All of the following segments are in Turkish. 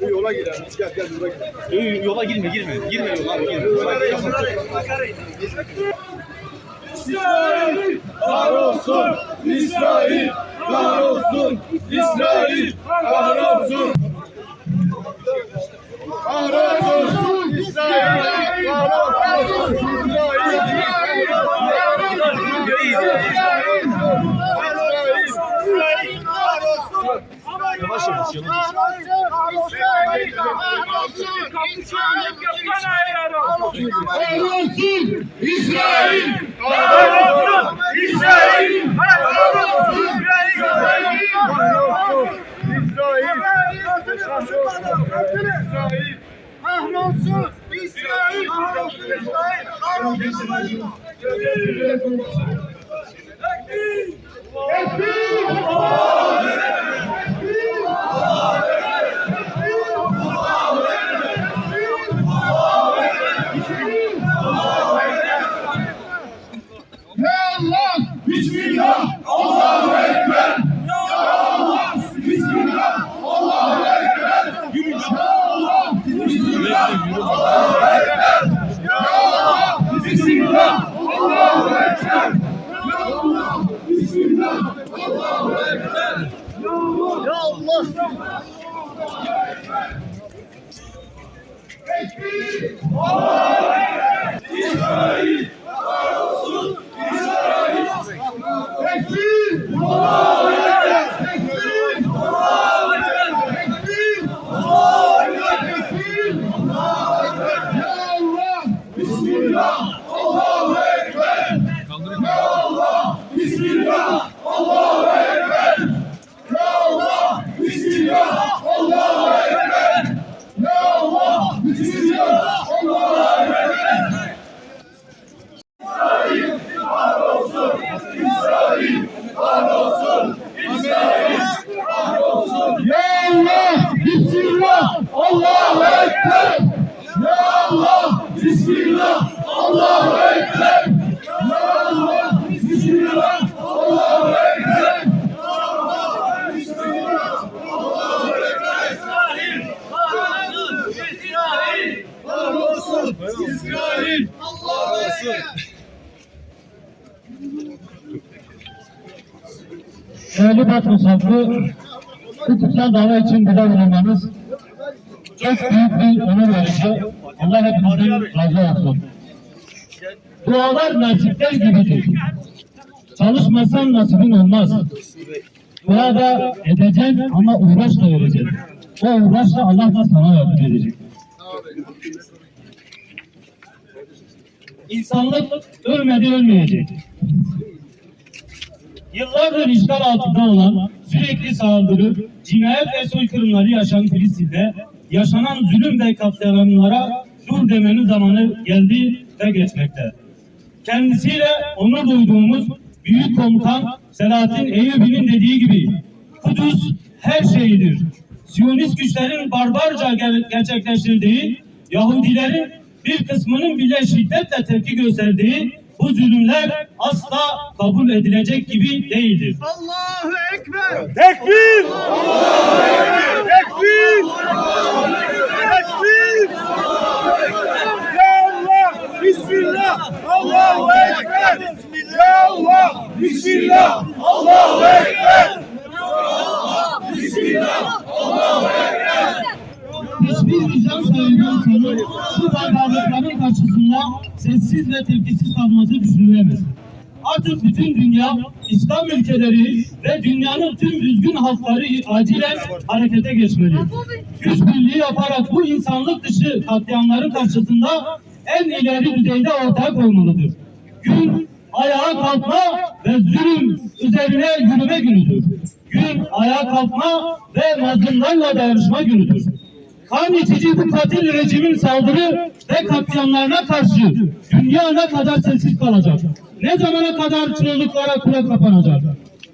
Yola gidelim. Gel gel yola Yola girme girme. Girme yola girme. Yola İsrail kahrolsun. İsrail kahrolsun. İsrail kahrolsun. Kahrolsun. İsrail kahrolsun. İsrail kahrolsun. Yavaş yavaş yavaş. Kahrolsun. İsrail kahrolsun. İsrail kahrolsun. İsrail Kahrolsun İsrail! Kahrolsun İsrail! Kahrolsun Ya İsrail! Allahu Ekber! Değerli Bat Musafı, bu kutsal dava için burada bulunmanız çok büyük bir onur verici. Allah hepinizden razı olsun. Dualar nasipler gibidir. Çalışmasan nasibin olmaz. Dua da edeceksin ama uğraş da vereceksin. O uğraşla Allah da sana yardım edecek. İnsanlık ölmedi ölmeyecek. Yıllardır işgal altında olan sürekli saldırı, cinayet ve soykırımları yaşanan Filistin'de yaşanan zulüm ve katliamlara dur demenin zamanı geldi ve geçmekte. Kendisiyle onur duyduğumuz büyük komutan Selahattin Eyyubi'nin dediği gibi Kudüs her şeyidir. Siyonist güçlerin barbarca ger- gerçekleştirdiği, Yahudilerin bir kısmının bile şiddetle tepki gösterdiği bu zulümler asla kabul edilecek gibi değildir. Allahu Ekber! Tekbir! Tekbir! Tekbir! Ya Allah! Bismillah! Allahu Ekber! Ya Allah! Bismillah! Allahu Ekber! Bismillah! Allahu Ekber! Hiçbir vicdan sahibi insanın bu barbarlıkların karşısında sessiz ve tepkisiz kalması düşünülemez. Artık bütün dünya, İslam ülkeleri ve dünyanın tüm düzgün halkları acilen harekete geçmeli. Güç birliği yaparak bu insanlık dışı katliamların karşısında en ileri düzeyde ortaya koymalıdır. Gün ayağa kalkma ve zulüm üzerine yürüme günüdür. Gün ayağa kalkma ve mazlumlarla dayanışma günüdür. Kan içici bu katil rejimin saldırı ve katliamlarına karşı dünya ne kadar sessiz kalacak? Ne zamana kadar çığlıklara kulak kapanacak?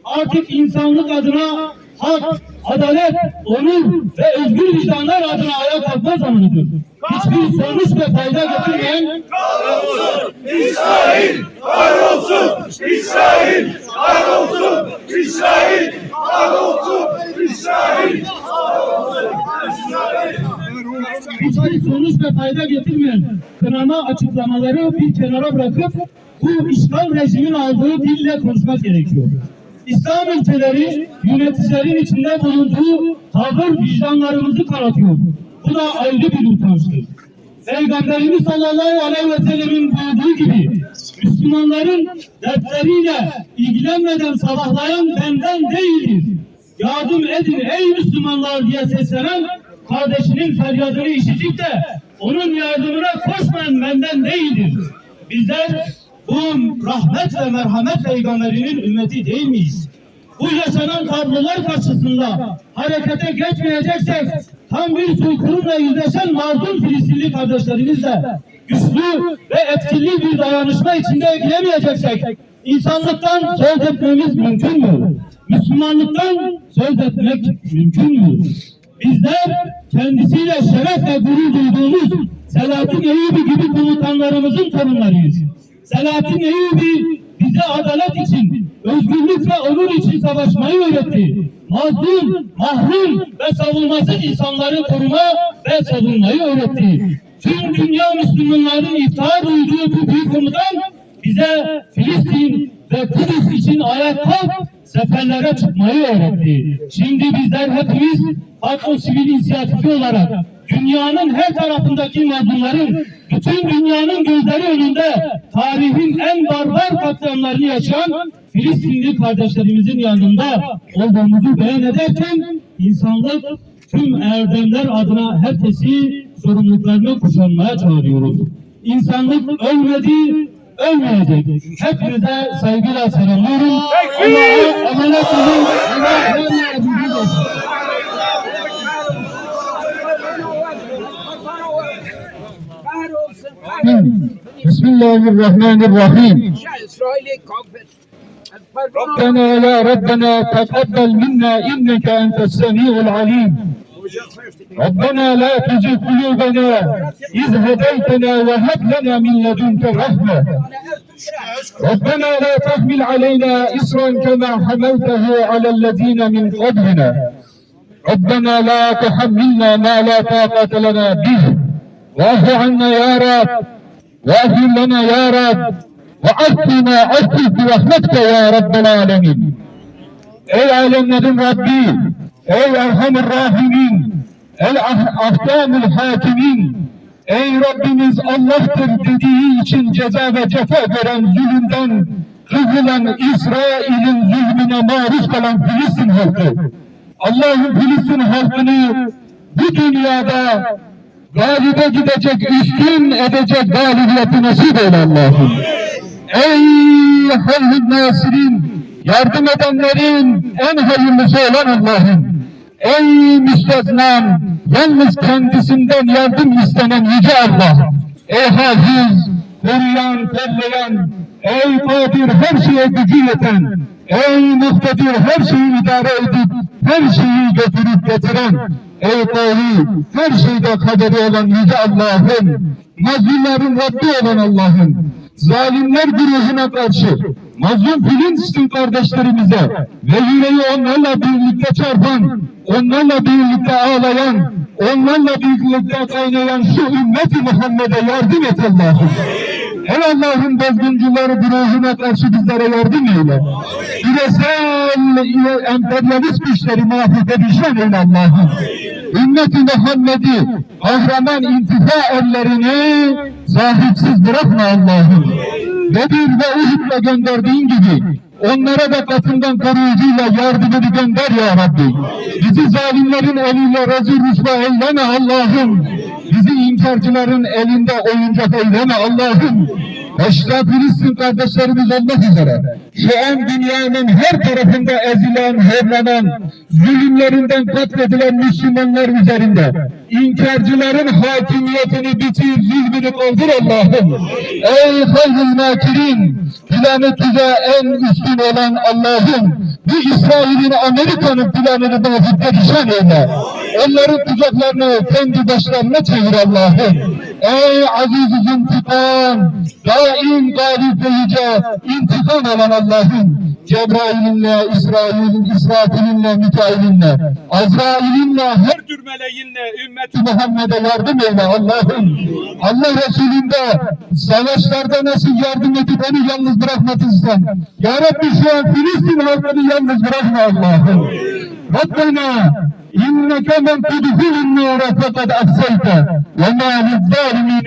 Artık insanlık adına hak, adalet, onur ve özgür vicdanlar adına ayağa kalkma zamanıdır. Hiçbir sonuç ve fayda getirmeyen Kahrolsun! İsrail! Kahrolsun! İsrail! Kahrolsun! İsrail! Kahrolsun! İsrail! Hiçbir sonuç ve fayda getirmeyen kınama açıklamaları bir kenara bırakıp bu işgal rejimin aldığı dille konuşmak gerekiyor. İslam ülkeleri yöneticilerin içinde bulunduğu tavır vicdanlarımızı kanatıyor. Bu da ayrı bir utançtır. Peygamberimiz sallallahu aleyhi ve sellemin buyurduğu gibi Müslümanların dertleriyle ilgilenmeden sabahlayan benden değildir. Yardım edin ey Müslümanlar diye seslenen kardeşinin feryadını işitip de onun yardımına koşmayan benden değildir. Bizler bu rahmet ve merhamet peygamberinin ümmeti değil miyiz? Bu yaşanan tablolar karşısında harekete geçmeyeceksek tam bir soykırımla yüzleşen mazlum Filistinli kardeşlerimizle güçlü ve etkili bir dayanışma içinde giremeyeceksek insanlıktan söz etmemiz mümkün mü? Müslümanlıktan söz etmek mümkün mü? Bizler kendisiyle şeref ve gurur duyduğumuz Selahattin Eyyubi gibi komutanlarımızın torunlarıyız. Selahattin Eyyubi bize adalet için, özgürlük ve onur için savaşmayı öğretti. Mazlum, mahrum ve savunmasız insanları koruma ve savunmayı öğretti. Tüm dünya Müslümanların iftihar duyduğu bu büyük komutan bize Filistin ve Kudüs için ayağa kalk seferlere çıkmayı öğretti. Şimdi bizler hepimiz Haklı Sivil İnisiyatifi olarak dünyanın her tarafındaki mazlumların bütün dünyanın gözleri önünde tarihin en barbar katliamlarını yaşayan Filistinli kardeşlerimizin yanında olduğumuzu beyan ederken insanlık tüm erdemler adına herkesi sorumluluklarını kuşanmaya çağırıyoruz. İnsanlık ölmedi, ölmeyecek. Hepinize saygıyla selamlıyorum. Allah'a emanet olun. بسم الله الرحمن الرحيم. ربنا يا ربنا تقبل منا إنك أنت السميع العليم. ربنا لا تزغ قلوبنا إذ هديتنا وهب لنا من لدنك رحمة. ربنا لا تحمل علينا إصرا كما حملته على الذين من قبلنا. ربنا لا تحملنا ما لا طاقة لنا به. واعف عنا يا رب واغفر لنا يا رب وعفنا عفو برحمتك يا رب العالمين Ey alemlerin Rabbi, ey Erhamur Rahimin, el ah- ahkamül hakimin, ey Rabbimiz Allah'tır dediği için ceza ve cefa veren zulümden kıvrılan İsrail'in zulmüne maruz kalan Filistin halkı, Allah'ın Filistin halkını bu dünyada galibe gidecek, üstün edecek galibiyeti nasip eyle Allah'ım. Ey hayır nasirin, yardım edenlerin en hayırlısı olan Allah'ım. Ey müstesnam, yalnız kendisinden yardım istenen yüce Allah. Ey hafiz, koruyan, kollayan, ey kadir her şeye gücü yeten, ey muhtedir her şeyi idare edip, her şeyi götürüp getiren, ey her şeyde kaderi olan yüce Allah'ım, mazlumların Rabbi olan Allah'ım, zalimler güruhuna karşı mazlum Filistin kardeşlerimize ve yüreği onlarla birlikte çarpan, onlarla birlikte ağlayan, onlarla birlikte kaynayan şu ümmeti Muhammed'e yardım et Allah'ım. Ey Allah'ın bozguncuları güruhuna karşı bizlere yardım eyle. Küresel emperyalist güçleri mahvede düşman eyle Allah'ım. Ümmeti Muhammed'i kahraman intifa ellerini sahipsiz bırakma Allah'ım. Bedir ve Uhud'la gönderdiğin gibi onlara da katından koruyucuyla yardımını gönder ya Rabbi. Bizi zalimlerin eliyle rezil rüsva eyleme Allah'ım. Bizi inkarcıların elinde oyuncak eyleme Allah'ım. Başta Filistin kardeşlerimiz olmak üzere şu an dünyanın her tarafında ezilen, horlanan, zulümlerinden katledilen Müslümanlar üzerinde inkarcıların hakimiyetini bitir, zulmünü kaldır Allah'ım. Ey hayrul makirin, planı tuzağa en üstün olan Allah'ım, bu İsrail'in Amerika'nın planını mahvede düşen eyle. Onların tuzaklarını kendi başlarına çevir Allah'ım. Ey aziz intikam, daim galip ve yüce intikam alan Allah'ım. Cebrail'inle, İsrail'in, İsrafil'inle, Mikail'inle, Azrail'inle, her tür meleğinle ümmeti Muhammed'e yardım eyle Allah'ım. Allah Resulü'nde savaşlarda nasıl yardım edip onu yalnız bırakmadın sen. Ya Rabbi şu an Filistin halkını yalnız bırakma Allah'ım. Rabbena إنك من تدخل النار فقد أفصلت وما للظالمين